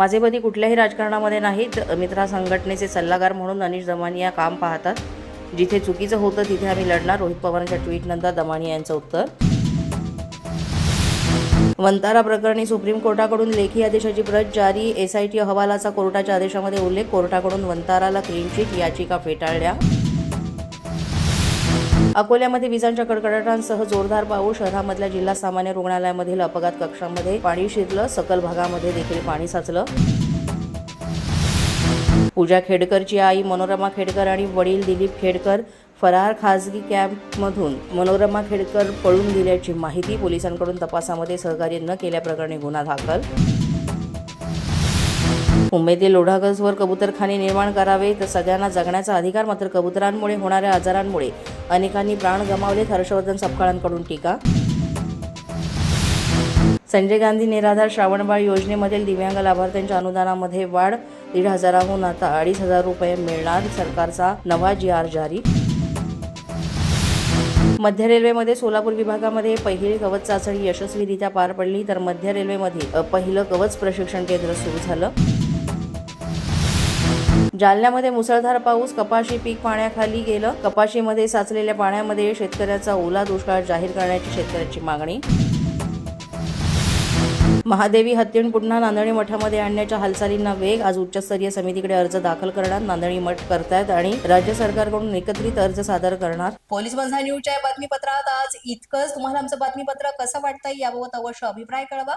माझे पती कुठल्याही राजकारणामध्ये नाहीत मित्रा संघटनेचे सल्लागार म्हणून अनिश दमानिया काम पाहतात. जिथे चुकीचं होतं तिथे आम्ही लढणार. रोहित पवारांच्या ट्विटनंतर दमानिया यांचं उत्तर. वंतारा प्रकरणी सुप्रीम कोर्टाकडून लेखी आदेशाची प्रत जारी. एसआयटी अहवालाचा कोर्टाच्या आदेशामध्ये उल्लेख. कोर्टाकडून वंताराला क्लीन चिट याचिका फेटाळल्या. अकोल्यामध्ये विजांच्या कडकडाटांसह जोरदार पाऊस शहरामधल्या जिल्हा सामान्य रुग्णालयामधील अपघात कक्षामध्ये पाणी शिरलं सकल भागामध्ये देखील पाणी साचलं. पूजा खेडकरची आई मनोरमा खेडकर आणि वडील दिलीप खेडकर फरार खासगी कॅम्पमधून. मनोरमा खेडकर पळून गेल्याची माहिती पोलिसांकडून तपासामध्ये सहकार्य न केल्याप्रकरणी गुन्हा दाखल. मुंबईतील लोढागजवर कबुतरखाने निर्माण करावे तर सगळ्यांना जगण्याचा अधिकार मात्र कबुतरांमुळे होणाऱ्या आजारांमुळे. अनेकांनी प्राण गमावलेत हर्षवर्धन सपकाळांकडून टीका. संजय गांधी निराधार श्रावणबाळ योजनेमधील दिव्यांग लाभार्थ्यांच्या अनुदानामध्ये वाढ दीड हजाराहून आता अडीच हजार रुपये मिळणार सरकारचा नवा जी आर जारी. मध्य रेल्वेमध्ये सोलापूर विभागामध्ये पहिली कवच चाचणी यशस्वीरित्या पार पडली तर मध्य रेल्वेमध्ये पहिलं कवच प्रशिक्षण केंद्र सुरू झालं. जालन्यामध्ये मुसळधार पाऊस कपाशी पीक पाण्याखाली गेलं. कपाशीमध्ये साचलेल्या पाण्यामध्ये शेतकऱ्याचा ओला दुष्काळ जाहीर करण्याची शेतकऱ्याची मागणी. महादेवी हत्तीण पुन्हा नांदणी मठामध्ये आणण्याच्या हालचालींना वेग. आज उच्चस्तरीय समितीकडे अर्ज दाखल करणार. नांदणी मठ करतायत आणि राज्य सरकारकडून एकत्रित अर्ज सादर करणार. पोलीस बंधा न्यूजच्या बातमीपत्रात आज इतकंच. तुम्हाला आमचं बातमीपत्र कसं वाटतंय याबाबत अवश्य अभिप्राय कळवा.